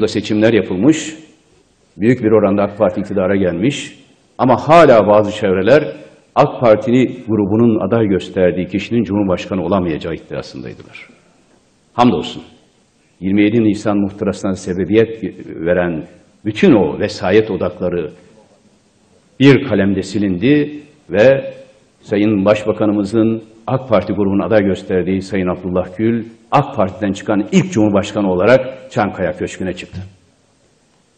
da seçimler yapılmış. Büyük bir oranda AK Parti iktidara gelmiş. Ama hala bazı çevreler AK Partili grubunun aday gösterdiği kişinin Cumhurbaşkanı olamayacağı iddiasındaydılar. Hamdolsun 27 Nisan muhtırasına sebebiyet veren bütün o vesayet odakları bir kalemde silindi ve Sayın Başbakanımızın AK Parti grubunun aday gösterdiği Sayın Abdullah Gül, AK Parti'den çıkan ilk Cumhurbaşkanı olarak Çankaya Köşkü'ne çıktı.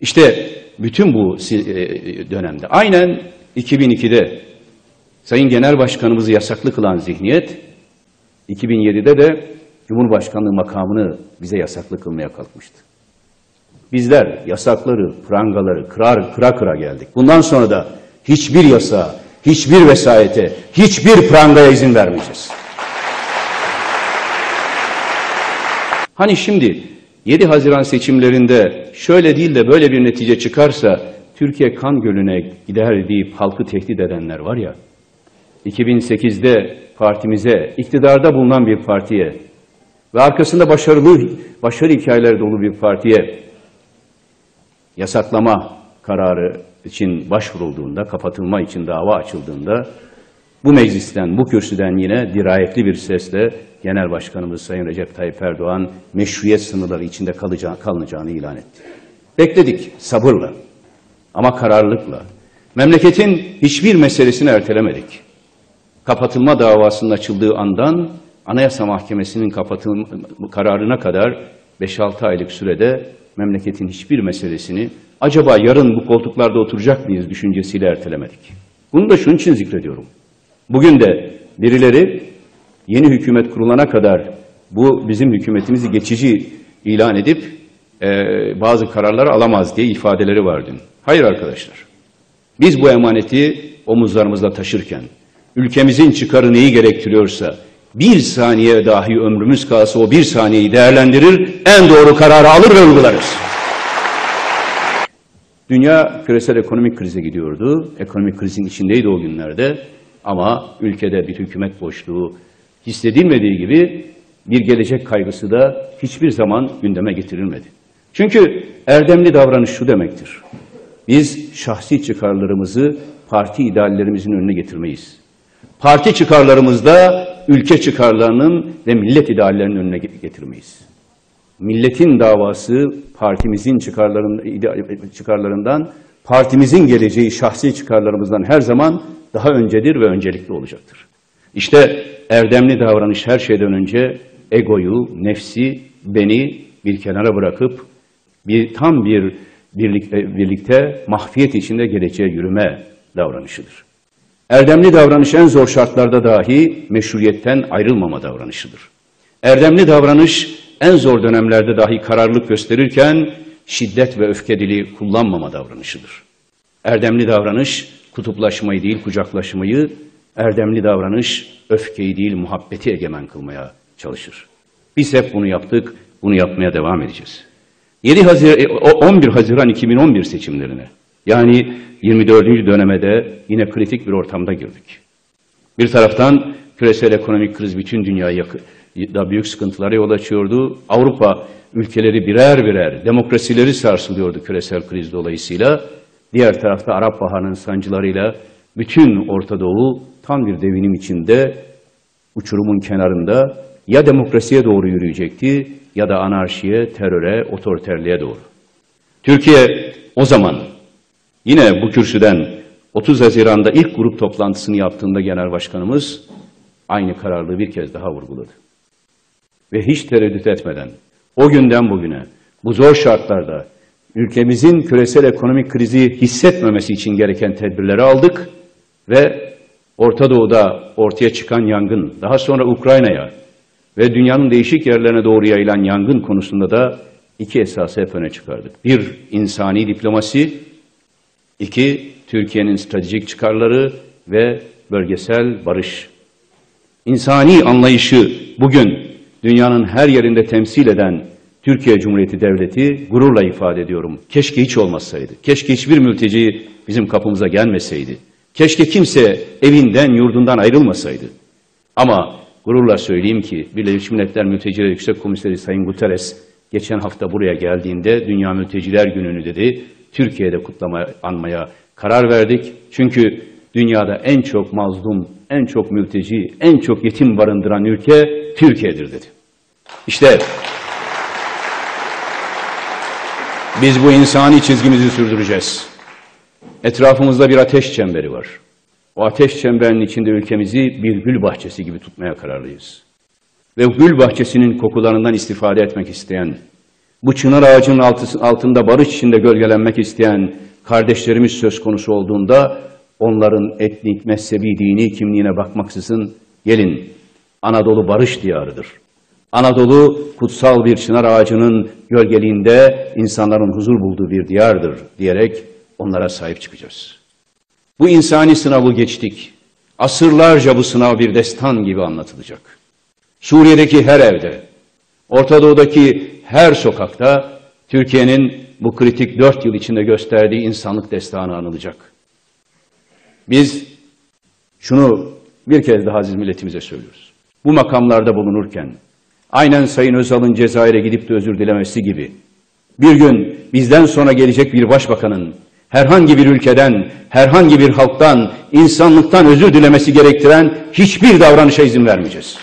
İşte bütün bu e, dönemde, aynen 2002'de Sayın Genel Başkanımızı yasaklı kılan zihniyet, 2007'de de Cumhurbaşkanlığı makamını bize yasaklı kılmaya kalkmıştı. Bizler yasakları, prangaları kırar, kıra kıra geldik. Bundan sonra da hiçbir yasa, hiçbir vesayete, hiçbir prangaya izin vermeyeceğiz. Hani şimdi 7 Haziran seçimlerinde şöyle değil de böyle bir netice çıkarsa Türkiye kan gölüne gider deyip halkı tehdit edenler var ya, 2008'de partimize, iktidarda bulunan bir partiye ve arkasında başarılı, başarı hikayeleri dolu bir partiye yasaklama kararı için başvurulduğunda, kapatılma için dava açıldığında bu meclisten, bu kürsüden yine dirayetli bir sesle Genel Başkanımız Sayın Recep Tayyip Erdoğan meşruiyet sınırları içinde kalacağı, kalınacağını ilan etti. Bekledik sabırla ama kararlılıkla. Memleketin hiçbir meselesini ertelemedik. Kapatılma davasının açıldığı andan Anayasa Mahkemesi'nin kapatılma kararına kadar 5-6 aylık sürede memleketin hiçbir meselesini acaba yarın bu koltuklarda oturacak mıyız düşüncesiyle ertelemedik. Bunu da şunun için zikrediyorum. Bugün de birileri yeni hükümet kurulana kadar bu bizim hükümetimizi geçici ilan edip e, bazı kararları alamaz diye ifadeleri var. Hayır arkadaşlar. Biz bu emaneti omuzlarımızda taşırken, ülkemizin çıkarı neyi gerektiriyorsa, bir saniye dahi ömrümüz kalsa o bir saniyeyi değerlendirir, en doğru kararı alır ve uygularız. Dünya küresel ekonomik krize gidiyordu. Ekonomik krizin içindeydi o günlerde. Ama ülkede bir hükümet boşluğu hissedilmediği gibi bir gelecek kaygısı da hiçbir zaman gündeme getirilmedi. Çünkü erdemli davranış şu demektir. Biz şahsi çıkarlarımızı parti ideallerimizin önüne getirmeyiz. Parti çıkarlarımızda ülke çıkarlarının ve millet ideallerinin önüne getirmeyiz. Milletin davası partimizin çıkarların, çıkarlarından, partimizin geleceği şahsi çıkarlarımızdan her zaman daha öncedir ve öncelikli olacaktır. İşte erdemli davranış her şeyden önce egoyu, nefsi, beni bir kenara bırakıp bir tam bir birlikte, birlikte mahfiyet içinde geleceğe yürüme davranışıdır. Erdemli davranış en zor şartlarda dahi meşruiyetten ayrılmama davranışıdır. Erdemli davranış en zor dönemlerde dahi kararlılık gösterirken şiddet ve öfke dili kullanmama davranışıdır. Erdemli davranış kutuplaşmayı değil kucaklaşmayı, erdemli davranış öfkeyi değil muhabbeti egemen kılmaya çalışır. Biz hep bunu yaptık, bunu yapmaya devam edeceğiz. 7 Haziran, 11 Haziran 2011 seçimlerine yani 24. döneme de yine kritik bir ortamda girdik. Bir taraftan küresel ekonomik kriz bütün dünyayı da büyük sıkıntılara yol açıyordu. Avrupa ülkeleri birer birer demokrasileri sarsılıyordu küresel kriz dolayısıyla. Diğer tarafta Arap Baharı'nın sancılarıyla bütün Orta Doğu tam bir devinim içinde uçurumun kenarında ya demokrasiye doğru yürüyecekti ya da anarşiye, teröre, otoriterliğe doğru. Türkiye o zaman yine bu kürsüden 30 Haziran'da ilk grup toplantısını yaptığında Genel Başkanımız aynı kararlılığı bir kez daha vurguladı. Ve hiç tereddüt etmeden o günden bugüne bu zor şartlarda ülkemizin küresel ekonomik krizi hissetmemesi için gereken tedbirleri aldık ve Orta Doğu'da ortaya çıkan yangın, daha sonra Ukrayna'ya ve dünyanın değişik yerlerine doğru yayılan yangın konusunda da iki esası hep öne çıkardık. Bir, insani diplomasi, iki, Türkiye'nin stratejik çıkarları ve bölgesel barış. İnsani anlayışı bugün dünyanın her yerinde temsil eden Türkiye Cumhuriyeti Devleti gururla ifade ediyorum. Keşke hiç olmasaydı. Keşke hiçbir mülteci bizim kapımıza gelmeseydi. Keşke kimse evinden, yurdundan ayrılmasaydı. Ama gururla söyleyeyim ki Birleşmiş Milletler Mülteciler Yüksek Komiseri Sayın Guterres geçen hafta buraya geldiğinde Dünya Mülteciler Günü'nü dedi, Türkiye'de kutlama anmaya karar verdik. Çünkü dünyada en çok mazlum, en çok mülteci, en çok yetim barındıran ülke Türkiye'dir dedi. İşte biz bu insani çizgimizi sürdüreceğiz. Etrafımızda bir ateş çemberi var. O ateş çemberinin içinde ülkemizi bir gül bahçesi gibi tutmaya kararlıyız. Ve gül bahçesinin kokularından istifade etmek isteyen, bu çınar ağacının altında barış içinde gölgelenmek isteyen kardeşlerimiz söz konusu olduğunda onların etnik, mezhebi, dini kimliğine bakmaksızın gelin Anadolu barış diyarıdır. Anadolu kutsal bir çınar ağacının gölgeliğinde insanların huzur bulduğu bir diyardır diyerek onlara sahip çıkacağız. Bu insani sınavı geçtik. Asırlarca bu sınav bir destan gibi anlatılacak. Suriye'deki her evde, Orta Doğu'daki her sokakta Türkiye'nin bu kritik dört yıl içinde gösterdiği insanlık destanı anılacak. Biz şunu bir kez daha aziz milletimize söylüyoruz. Bu makamlarda bulunurken, aynen Sayın Özal'ın Cezayir'e gidip de özür dilemesi gibi, bir gün bizden sonra gelecek bir başbakanın herhangi bir ülkeden, herhangi bir halktan, insanlıktan özür dilemesi gerektiren hiçbir davranışa izin vermeyeceğiz.